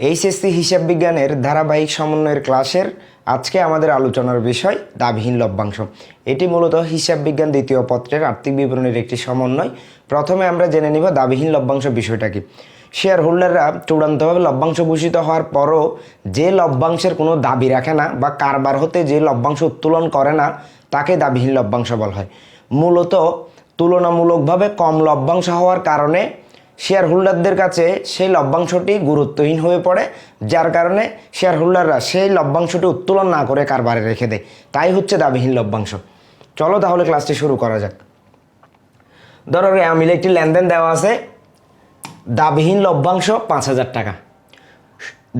HSC হিসাব বিজ্ঞানের ধারাবাহিক সমন্বয়ের ক্লাসের আজকে আমাদের আলোচনার বিষয় দাবিহীন লভ্যাংশ। এটি মূলত হিসাব বিজ্ঞান দ্বিতীয় পত্রের আর্থিক বিবরণীর একটি সমন্বয়। প্রথমে আমরা জেনে নিব দাবিহীন লভ্যাংশ বিষয়টা কি। শেয়ার হোল্ডাররা চূড়ান্তভাবে লভ্যাংশ ঘোষিত হওয়ার পরও যে লভ্যাংশের কোনো দাবি রাখে না বা কারবার হতে যে লভ্যাংশ উত্তোলন করে না, তাকে দাবিহীন লভ্যাংশ বলা হয়। মূলত তুলনামূলকভাবে কম লভ্যাংশ হওয়ার কারণে শেয়ার হোল্ডারদের কাছে সেই লভ্যাংশটি গুরুত্বহীন হয়ে পড়ে, যার কারণে শেয়ার হোল্ডাররা সেই লভ্যাংশটি উত্তোলন না করে কারবারে রেখে দেয়। তাই হচ্ছে দাবিহীন লভ্যাংশ। চলো তাহলে ক্লাসটি শুরু করা যাক। ধরো আমিলে একটি লেনদেন দেওয়া আছে। দাবিহীন লভ্যাংশ পাঁচ হাজার টাকা।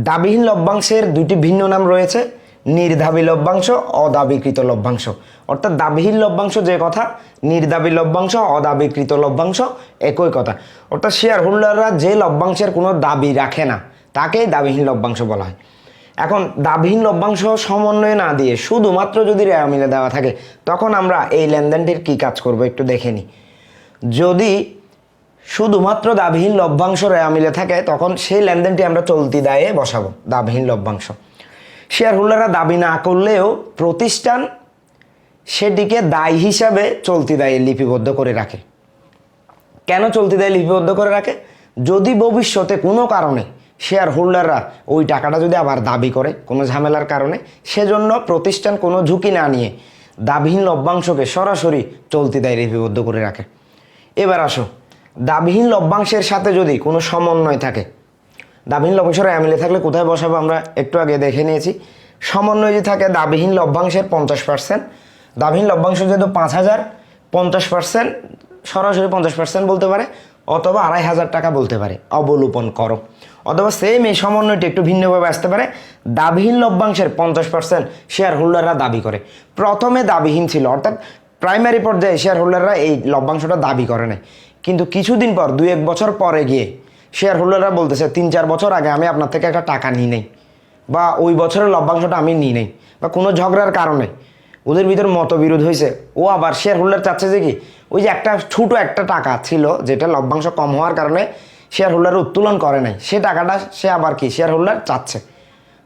দাবিহীন লভ্যাংশের দুটি ভিন্ন নাম রয়েছে। নির্ধাবী লভ্যাংশ, অদাবিকৃত লভ্যাংশ। অর্থাৎ দাবিহীন লভ্যাংশ যে কথা নির্দাবী লভ্যাংশ, অদাবিকৃত লভ্যাংশ, একই কথা। অর্থাৎ শেয়ার হোল্ডাররা যে লভ্যাংশের কোনো দাবি রাখে না, তাকেই দাবিহীন লভ্যাংশ বলা হয়। এখন, দাবিহীন লভ্যাংশ সমন্বয় না দিয়ে শুধুমাত্র যদি রেয়া মিলে দেওয়া থাকে, তখন আমরা এই লেনদেনটির কী কাজ করব একটু দেখে নিই। যদি শুধুমাত্র দাবিহীন লভ্যাংশ রেয়া মিলে থাকে, তখন সেই লেনদেনটি আমরা চলতি দায়ে বসাবো, দাবিহীন লভ্যাংশ। শেয়ার হোল্ডাররা দাবি না করলেও প্রতিষ্ঠান সেটিকে দায় হিসাবে চলতি দায়ে লিপিবদ্ধ করে রাখে। কেন চলতি দায় লিপিবদ্ধ করে রাখে? যদি ভবিষ্যতে কোনো কারণে শেয়ার হোল্ডাররা ওই টাকাটা যদি আবার দাবি করে কোনো ঝামেলার কারণে, সেজন্য প্রতিষ্ঠান কোনো ঝুঁকি না নিয়ে দাবিহীন লভ্যাংশকে সরাসরি চলতি দায় লিপিবদ্ধ করে রাখে। এবার আসো, দাবিহীন লভ্যাংশের সাথে যদি কোনো সমন্বয় থাকে দাবিহীন লভ্যাংশের অ্যামিলে থাকলে কোথায় বসাবো আমরা একটু আগে দেখে নিয়েছি। সমন্বয় যদি থাকে, দাবিহীন লভ্যাংশের পঞ্চাশ পার্সেন্ট দাবিহীন লভ্যাংশ যেহেতু পাঁচ হাজার, পঞ্চাশ পার্সেন্ট সরাসরি পঞ্চাশ পার্সেন্ট বলতে পারে, অথবা আড়াই হাজার টাকা বলতে পারে। অবলোপন করো। অথবা সেম এই সমন্বয়টি একটু ভিন্নভাবে আসতে পারে। দাবিহীন লভ্যাংশের পঞ্চাশ পার্সেন্ট শেয়ার হোল্ডাররা দাবি করে। প্রথমে দাবিহীন ছিল, অর্থাৎ প্রাইমারি পর্যায়ে শেয়ার হোল্ডাররা এই লভ্যাংশটা দাবি করে নাই। কিন্তু কিছুদিন পর, দুই এক বছর পরে গিয়ে শেয়ার হোল্ডাররা বলতেছে, তিন, চার বছর আগে আমি আপনার থেকে একটা টাকা নিই নেই বা ওই বছরের লভ্যাংশটা আমি নিই নেই বা কোনো ঝগড়ার কারণে। ওদের ভিতর মতবিরোধ হয়েছে। ও আবার শেয়ার হোল্ডার চাচ্ছে যে কি, ওই যে একটা ছোটো একটা টাকা ছিল যেটা লভ্যাংশ কম হওয়ার কারণে শেয়ার হোল্ডার উত্তোলন করে নাই। সে টাকাটা সে আবার কি শেয়ার হোল্ডার চাচ্ছে।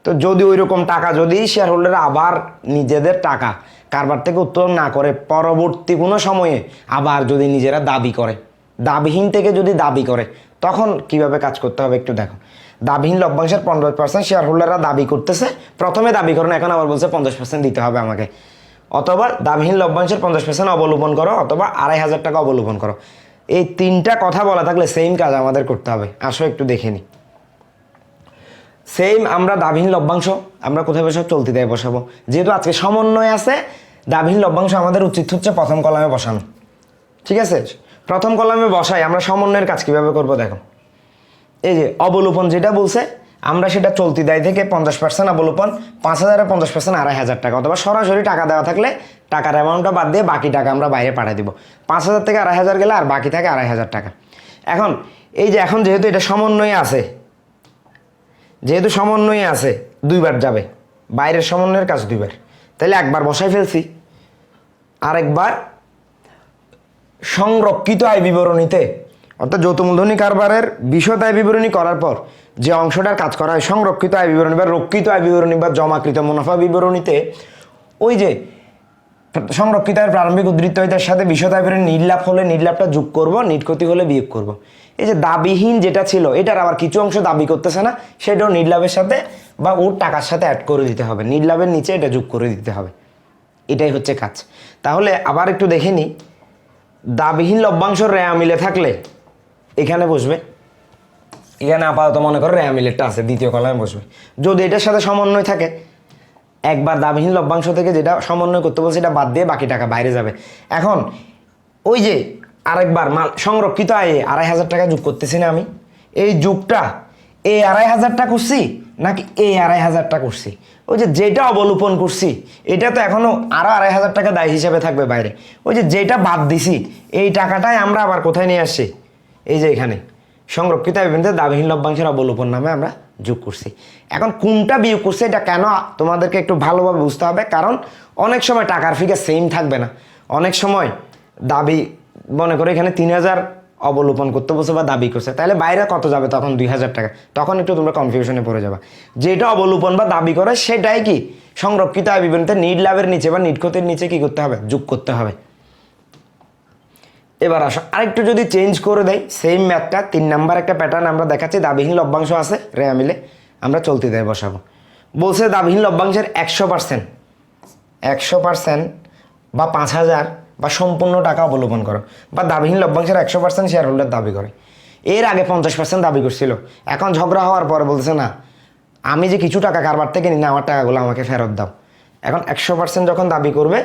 তো যদি ওই রকম টাকা যদি শেয়ার হোল্ডার আবার নিজেদের টাকা কারবার থেকে উত্তোলন না করে, পরবর্তী কোনো সময়ে আবার যদি নিজেরা দাবি করে, দাবিহীন থেকে যদি দাবি করে তখন কীভাবে কাজ করতে হবে একটু দেখো। দাবিহীন লভ্যাংশের পনেরো পার্সেন্ট শেয়ার হোল্ডাররা দাবি করতেছে। প্রথমে দাবি করেন, এখন আবার বলছে পঞ্চাশ পার্সেন্ট দিতে হবে আমাকে। অথবা দাবিহীন লভ্যাংশের পঞ্চাশ পার্সেন্ট অবলম্বন করো, অথবা আড়াই হাজার টাকা অবলম্বন করো। এই তিনটা কথা বলা থাকলে সেম কাজ আমাদের করতে হবে। আসো একটু দেখে নিই সেম আমরা দাবিহীন লভ্যাংশ, আমরা কোথায় বসাবো? চলতি দেয় বসাবো। যেহেতু আজকে সমন্বয় আছে, দাবিহীন লভ্যাংশ আমাদের উচিত হচ্ছে প্রথম কলামে বসানো। ঠিক আছে? প্রথম কলামে বসাই, আমরা সমন্বয়ের কাজ কীভাবে করব দেখো। এই যে অবলোপন যেটা বলছে, আমরা সেটা চলতি দায় থেকে পঞ্চাশ পার্সেন্ট অবলোপন, পাঁচ হাজারে পঞ্চাশ পার্সেন্ট আড়াই হাজার টাকা। অথবা সরাসরি টাকা দেওয়া থাকলে টাকার অ্যামাউন্টটা বাদ দিয়ে বাকি টাকা আমরা বাইরে পাঠিয়ে দিব। পাঁচ হাজার থেকে আড়াই হাজার গেলে আর বাকি থাকে আড়াই হাজার টাকা। এখন, এই যে এখন যেহেতু এটা সমন্বয়ে আছে, যেহেতু সমন্বয়ে আছে, দুইবার যাবে। বাইরের সমন্বয়ের কাজ দুইবার। তাহলে একবার বসাই ফেলছি, আরেকবার সংরক্ষিত আয় বিবরণীতে, অর্থাৎ যৌথ মূলধনী কারবারের বিশদ আয় বিবরণী করার পর যে অংশটার কাজ করা হয়, সংরক্ষিত আয় বিবরণী বা রক্ষিত আয় বিবরণী বা জমাকৃত মুনাফা বিবরণীতে, ওই যে সংরক্ষিত আয়ের প্রারম্ভিক উদ্ধৃত তার সাথে বিশদ আয় বিবরণী নির্লাভ হলে নির্লাভটা যোগ করব নিটক্ষতি হলে বিয়োগ করব। এই যে দাবিহীন যেটা ছিল, এটার আবার কিছু অংশ দাবি করতেছে না, সেটাও নির্লাভের সাথে বা ওর টাকার সাথে অ্যাড করে দিতে হবে। নির্লাভের নিচে এটা যোগ করে দিতে হবে। এটাই হচ্ছে কাজ। তাহলে আবার একটু দেখে নিই দাবিহীন লভ্যাংশ রেয়া মিলে থাকলে, এখানে বসবে। এখানে আপাতত মনে করো রেয়া মিলেটটা আছে, দ্বিতীয় কলামে বসবে। যদি এটার সাথে সমন্বয় থাকে, একবার দাবিহীন লভ্যাংশ থেকে যেটা সমন্বয় করতে বলছে, সেটা বাদ দিয়ে বাকি টাকা বাইরে যাবে। এখন, ওই যে আরেকবার মাল সংরক্ষিত আয়ে আড়াই হাজার টাকা যোগ করতেছি না আমি, এই যুগটা এই আড়াই হাজারটা করছি নাকি এই আড়াই হাজারটা করছি? ওই যে যেটা অবলোপন করছি, এটা তো এখনও আরও আড়াই হাজার টাকা দায় হিসাবে থাকবে বাইরে। ওই যে যেটা বাদ দিছি, এই টাকাটাই আমরা আবার কোথায় নিয়ে আসছি? এই যে এখানে। সংরক্ষিত বিভিন্ন দাবিহীন লভ্যাংশের অবলোপন নামে আমরা যোগ করছি। এখন কোনটা বিয়োগ করছে এটা কেন তোমাদেরকে একটু ভালোভাবে বুঝতে হবে, কারণ অনেক সময় টাকার ফিগার সেম থাকবে না। অনেক সময় দাবি মনে করে এখানে তিন হাজার অবলোপন করতে বসে বা দাবি করছে, তাহলে বাইরে কত যাবে তখন দুই হাজার টাকা? তখন একটু তোমরা কনফিউশনে পড়ে যাবে। যেটা অবলোপন বা দাবি করে, সেটাই কি? সংরক্ষিত আয় বিবরণীতে নিট লাভের নিচে বা নিট ক্ষতির নিচে কি করতে হবে? যোগ করতে হবে। এবার আসো, আরেকটু যদি চেঞ্জ করে দেয় সেম ম্যাথটা তিন নাম্বার একটা প্যাটার্ন আমরা দেখাচ্ছি, দাবিহীন লভ্যাংশ আছে রেয়া মিলে আমরা চলতে দেয় বসাবো। বলছে দাবিহীন লভ্যাংশের একশো পার্সেন্ট একশো পার্সেন্ট বা পাঁচ হাজার বা সম্পূর্ণ টাকা অবলোপন করো। বা দাবিহীন লভ্যাংশের একশো পার্সেন্ট শেয়ার হোল্ডার দাবি করে। এর আগে পঞ্চাশ পার্সেন্ট দাবি করছিল। এখন ঝগড়া হওয়ার পর বলছে না, আমি যে কিছু টাকা কারবার থেকে নিই না, আমার টাকাগুলো আমাকে ফেরত দাও। এখন একশো পার্সেন্ট যখন দাবি করবে,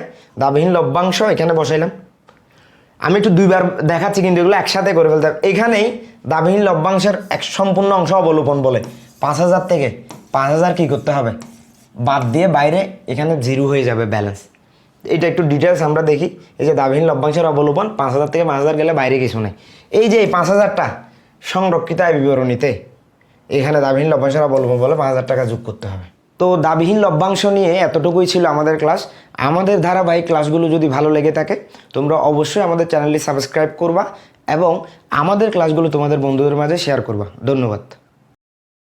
দাবিহীন লভ্যাংশ এখানে বসাইলাম। আমি একটু দুইবার দেখাচ্ছি কিন্তু এগুলো একসাথে করে ফেলতে। এখানেই দাবিহীন লভ্যাংশের এক সম্পূর্ণ অংশ অবলোপন বলে। পাঁচ হাজার থেকে পাঁচ হাজার কী করতে হবে? বাদ দিয়ে বাইরে এখানে জিরো হয়ে যাবে ব্যালেন্স। এটা একটু ডিটেলস আমরা দেখি। এই যে দাবিহীন লভ্যাংশের অবলোপন, পাঁচ হাজার থেকে পাঁচ হাজার গেলে বাইরে কিছু নেই। এই যে এই পাঁচ হাজারটা সংরক্ষিত আয় বিবরণীতে, এখানে দাবিহীন লভ্যাংশের অবলম্বন বলে পাঁচ হাজার টাকা যোগ করতে হবে। তো দাবিহীন লভ্যাংশ নিয়ে এতটুকুই ছিল আমাদের ক্লাস আমাদের ধারাবাহিক ক্লাসগুলো যদি ভালো লেগে থাকে, তোমরা অবশ্যই আমাদের চ্যানেলটি সাবস্ক্রাইব করবা এবং আমাদের ক্লাসগুলো তোমাদের বন্ধুদের মাঝে শেয়ার করবা। ধন্যবাদ।